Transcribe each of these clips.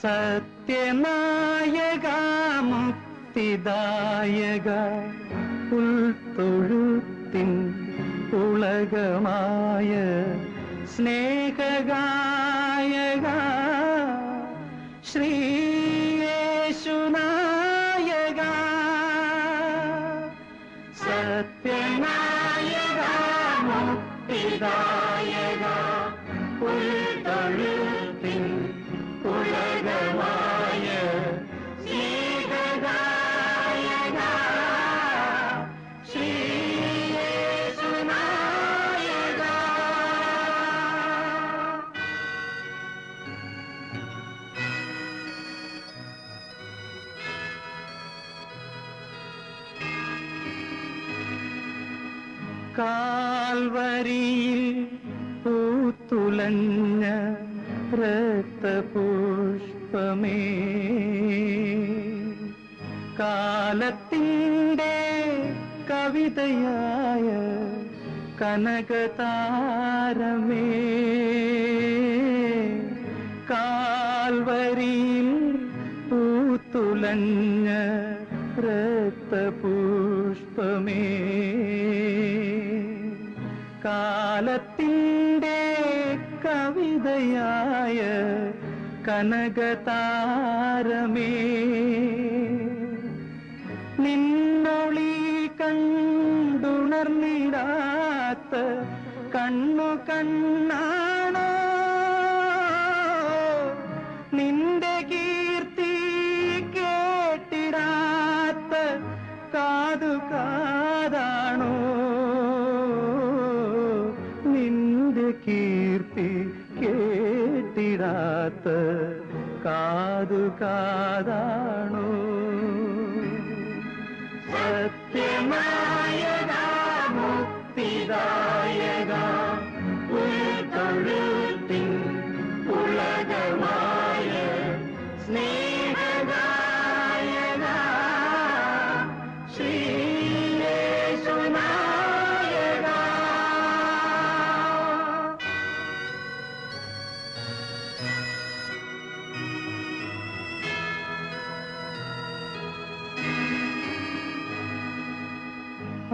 സത്യനായക മുക്തിദായക ഉൾത്തൊഴുത്തിൻ ഉളകമായ സ്നേഹഗായക കാൽവരിയിൽ പൂത്തുലഞ്ഞ രക്തപുഷ്പമേ. കാലത്തിന്റെ കവിതയായ കനകതാരമേ. കാൽവരിയിൽ പൂത്തുലഞ്ഞ രക്തപുഷ്പമേ. കാലത്തിന്റെ കവിതയായ കനകതാരമേ. നിന്നൊളി കണ്ടുണർന്നിടാത്ത കണ്ണു കണ്ണാണോ കേട്ടിടാത്ത കാതു കാതാണോ. സത്യനായക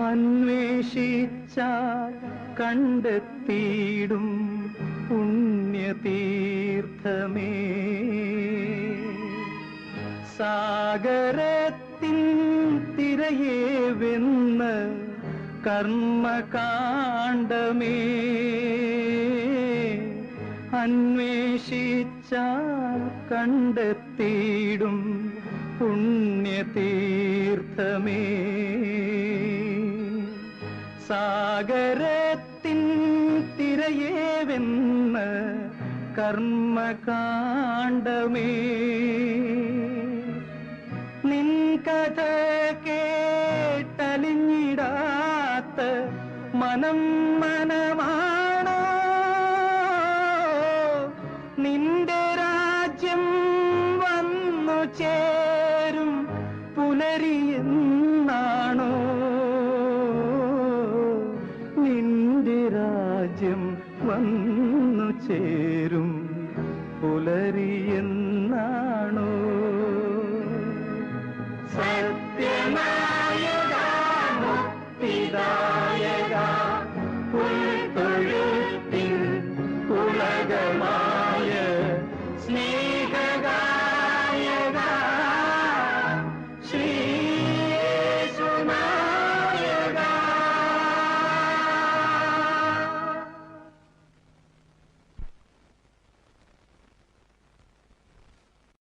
അന്വേഷിച്ചാൽ കണ്ടെത്തിയിടും പുണ്യതീർത്ഥമേ. സാഗരത്തിൻ തിരയെ വെന്ന് കർമ്മകാണ്ഡമേ. അന്വേഷിച്ചാൽ കണ്ടെത്തിയിടും പുണ്യതീർത്ഥമേ. സാഗരത്തിൻ തിരയേവെന്ന് കർമ്മകാണ്ഡമേ. നിൻ കഥ കേട്ടലിഞ്ഞിടാത്ത മനം മനമാണോ? നിന്റെ രാജ്യം വന്നു ചേരും പുലരിയെന്നാണോ ചേരും പുലരിയെന്നാണോ